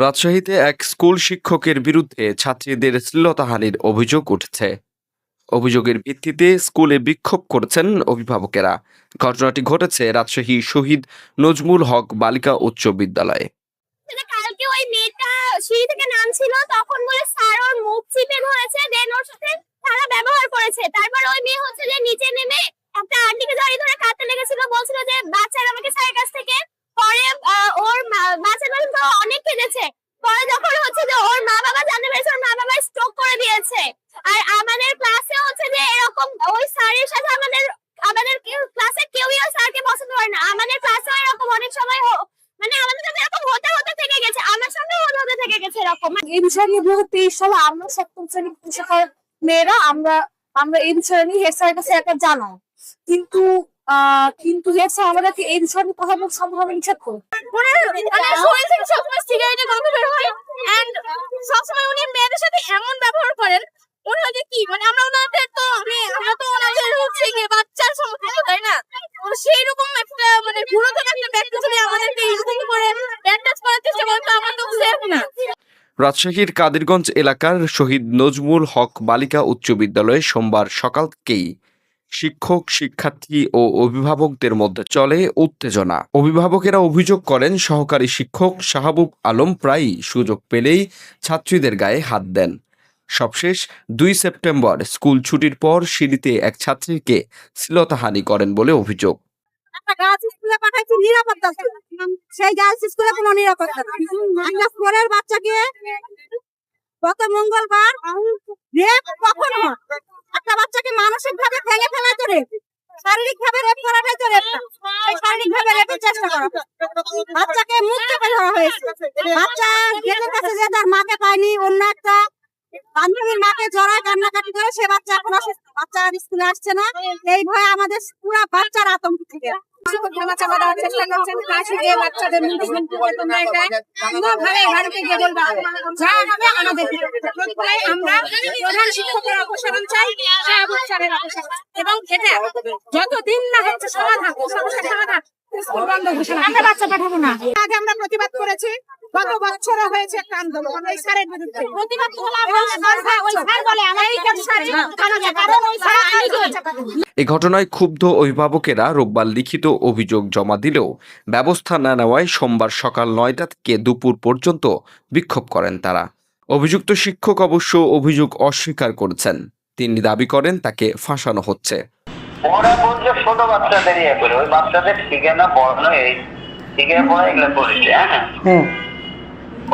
রাজশাহীতে এক স্কুল শিক্ষকের বিরুদ্ধে ছাত্রীদের শ্লীলতাহানির অভিযোগ উঠেছে। অভিযোগের ভিত্তিতে স্কুলে বিক্ষোভ করেছেন অভিভাবকেরা। ঘটনাটি ঘটেছে রাজশাহী শহীদ নজমুল হক বালিকা উচ্চ বিদ্যালয়ে। মানে তারপর ওই মেয়ে হচ্ছে যে নিচে নেমে একটা আন্টিকে জড়িয়ে ধরে কাঁদতে লেগেছিল বলছিল যে বাচ্চারা আমাকে স্যারের কাছ থেকে পরে আহ, ওর বাচ্চাটা অনেক কেঁদেছে পরে যখন হচ্ছে যে ওর মা বাবা জানতে পেরেছে, ওর মা বাবা স্ট্রোক করে দিয়েছে। আর আমাদের ক্লাসে হচ্ছে যে এরকম ওই স্যারের সাথে আমাদের আমাদের ক্লাসে কেউই ওই স্যারকে পছন্দ করে না। আমাদের ক্লাসেও এরকম অনেক সময় মানে আমাদের সাথে এরকম হতে হতে থেকে গেছে, আমার সাথে হতে হতে থেকে গেছে এরকম। এই বিষয় নিয়ে দু সালে আমরা সপ্তম শ্রেণি শেখার মেয়েরা, আমরা আমরা এই বিষয় নিয়ে হেড স্যারের কাছে একটা জানাই কিন্তু কিন্তু হেড স্যার আমাদেরকে এই বিষয় নিয়ে কথা বলতে নিষেধ মানে শরীর থেকে সবসময় হয় উনি মেয়েদের সাথে এমন ব্যবহার করেন উনি কি মানে আমরা ওনাদের তো আমি আমরা তো ওনাদের হচ্ছে গিয়ে বাচ্চার সমতুল্য তাই না? তো সেই রকম একটা মানে পুরাতন একটা ব্যক্তি যদি আমাদেরকে এরকম করে ব্যান্ডেজ করার চেষ্টা করেন তো আমার তো সেফ না। রাজশাহীর কাদিরগঞ্জ এলাকার শহীদ নজমুল হক বালিকা উচ্চ বিদ্যালয়ে সোমবার সকাল থেকেই শিক্ষক, শিক্ষার্থী ও অভিভাবকদের মধ্যে চলে উত্তেজনা। অভিভাবকেরা অভিযোগ করেন, সহকারী শিক্ষক শাহাবুব আলম প্রায়ই সুযোগ পেলেই ছাত্রীদের গায়ে হাত দেন। সবশেষ দুই সেপ্টেম্বর স্কুল ছুটির পর সিঁড়িতে এক ছাত্রীকে শ্লীলতাহানি করেন বলে অভিযোগ। নিরাপত্তা বাচ্চাকে গত মঙ্গলবার একটা বাচ্চাকে মানসিক ভাবে ভেঙে ফেলা তো শারীরিক ভাবে রেপ করাটাই তো রেপ শারীরিক ভাবে রেপের চেষ্টা করা। বাচ্চাকে মুক্ত ধরা হয়েছে। বাচ্চা গেটের কাছে যে তার মাকে পায়নি, অন্য একটা বান্ধবীর মাকে জড়ায় কান্নাকাটি করে, সে বাচ্চা এখন অসুস্থ। বাচ্চা আর স্কুলে আসছে না। এই ভয়ে আমাদের পুরা বাচ্চার আতঙ্ক দেওয়ার চেষ্টা করছেন বাচ্চাদের মুখোমুখি তোমরা এটা কোনোভাবে ভারতে গিয়ে যা হবে আমাদের তাই আমরা প্রধান শিক্ষকের অপসারণ চাই অপসারণ এবং এটা যতদিন না হচ্ছে সমাধান সমস্যার সমাধান স্কুল বন্ধ ঘোষণা আমরা বাচ্চা পাঠাবো না আগে আমরা প্রতিবাদ করেছি গত হয়েছে একটা আন্দোলন? এই স্যারের বিরুদ্ধে। প্রতিবাদ করলাম ওই স্যার বলে আমার এই ঘটনায় ক্ষুব্ধ অভিভাবকেরা রোববার লিখিত অভিযোগ জমা দিলেও ব্যবস্থা না নেওয়ায় সোমবার সকাল নয়টা থেকে দুপুর পর্যন্ত বিক্ষোভ করেন তারা। অভিযুক্ত শিক্ষক অবশ্য অভিযোগ অস্বীকার করেছেন। তিনি দাবি করেন তাকে ফাঁসানো হচ্ছে। ওরা বলছে ছোট বাচ্চাদের ইয়ে করে ওই বাচ্চাদের ঠিকানা পড়ানো এই ঠিকানা পড়া এগুলো করেছে হ্যাঁ।